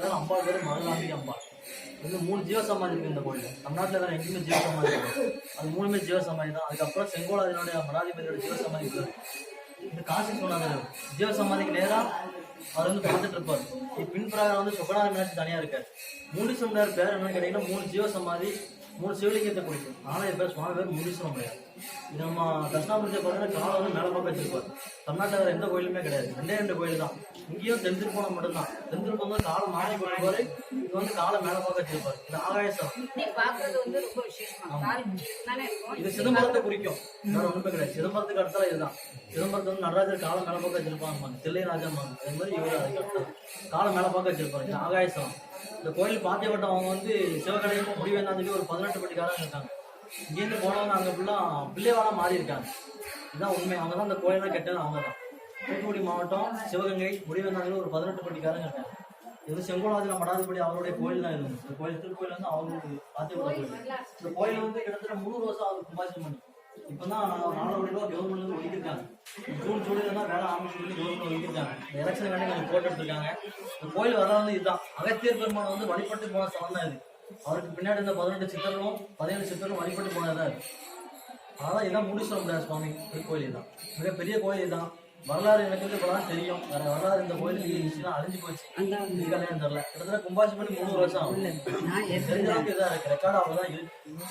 அதாவது அம்பா பேர் மருதாம்பி அம்பா வந்து மூணு ஜீவ சமாதி இருக்கு இந்த கோயில் தமிழ்நாட்டில் வேற எங்கேயுமே ஜீவ சமாதி இருக்கு அது மூணுமே ஜீவ சமாதி தான். அதுக்கப்புறம் செங்கோலாதினுடைய மடாதிபதியோட ஜீவ சமாதி இருக்கு. இந்த காசி சொன்னாங்க ஜீவ சமாதிக்கு நேரா அவர் வந்து பார்த்துட்டு இருப்பார். இது பின்புறாக வந்து சுகநாத மீனாட்சி தனியா இருக்காரு. மூலீஸ்வரர் பேர் என்னன்னு கேட்டீங்கன்னா மூணு ஜீவ சமாதி மூணு சிவலிங்கத்தை குறிக்கும் ஆனா என் பேர் சுவாமி பேர் முனீஸ்வரம் கிடையாது இது நம்ம தட்சிணாமூர்த்தியை பார்த்தீங்கன்னா காலை வந்து மேலே பக்கம் வச்சிருப்பார். தமிழ்நாட்டில் எந்த கோயிலுமே கிடையாது. ரெண்டே ரெண்டு கோயில் தான். இங்கேயும் தென் திருப்போணம் மட்டும்தான். தென் திருப்பம் வந்து காலை மாறி போயிருப்பாரு இது வந்து காலை மேலே பக்கம் வச்சிருப்பாரு. இது ஆகாயசம் இது சிதம்பரத்தை குறிக்கும். வேற ஒண்ணுமே கிடையாது. சிதம்பரத்துக்கு அடுத்தால இதுதான். சிதம்பரத்தை வந்து நடராஜர் காலை மேல பக்கம் வச்சிருப்பாங்க. தில்லை ராஜம்பாங்க. அதே மாதிரி இவரு அதுக்கு அடுத்தது. காலை மேல பக்கம் வச்சிருப்பாரு. இது ஆகாயசம் இந்த கோயில் பாத்தியப்பட்டம் அவங்க வந்து சிவகடையும் முடிவேந்தா சொல்லி ஒரு பதினெட்டு பட்டிக்காரங்க இருக்காங்க. இங்கேருந்து போனவங்க அங்கே ஃபுல்லாக பிள்ளைவாடா மாறி இருக்காங்க. இதுதான் உண்மை. அவங்க தான் இந்த தான் கெட்டது அவங்க தான். தூத்துக்குடி மாவட்டம் சிவகங்கை முடிவேந்தாங்க ஒரு பதினெட்டு பட்டிக்காரங்க இருக்காங்க. இது செங்கோலாதில மடாதிபடி அவருடைய கோயில் தான் இருந்தது இந்த கோயில் திருக்கோயில் வந்து அவங்களுக்கு பாத்தியப்பட்ட கோயில். இந்த கோயில் வந்து கிட்டத்தட்ட முந்நூறு வருஷம் ஆகுது கும்பாசம் பண்ணி இப்பதான் நாலு கோடி ரூபா கவர்மெண்ட் ஜூலைல தான் வேலை ஆரம்பிச்சு சொல்லி கவர்மெண்ட் ஒதுக்கிருக்காங்க இந்த எலெக்ஷன் வேண்டி கொஞ்சம் போட்டு எடுத்திருக்காங்க. இந்த கோயில் வர வந்து இதுதான். அகத்தியர் பெருமான் வந்து வழிபட்டு போன ஸ்தலம் தான் இது. அவருக்கு பின்னாடி இந்த பதினெட்டு சித்தர்களும் பதினேழு சித்தர்களும் வழிபட்டு போனதா இருக்கு அதான் இதான் பிள்ளையார் சுவாமி திருக்கோயில் தான் மிகப்பெரிய கோயில் தான் வரலாறு எனக்கு வந்து இப்பதான் தெரியும். வேற வரலாறு இந்த கோயிலுக்கு இருந்துச்சுன்னா அழிஞ்சு போச்சு. கல்யாணம் தெரியல. கிட்டத்தட்ட கும்பாசி பண்ணி முந்நூறு வருஷம் ஆகும். தெரிஞ்ச அளவுக்கு இதாக இருக்கு. ரெக்கார்ட் அவ்வளோதான் இருக்கு.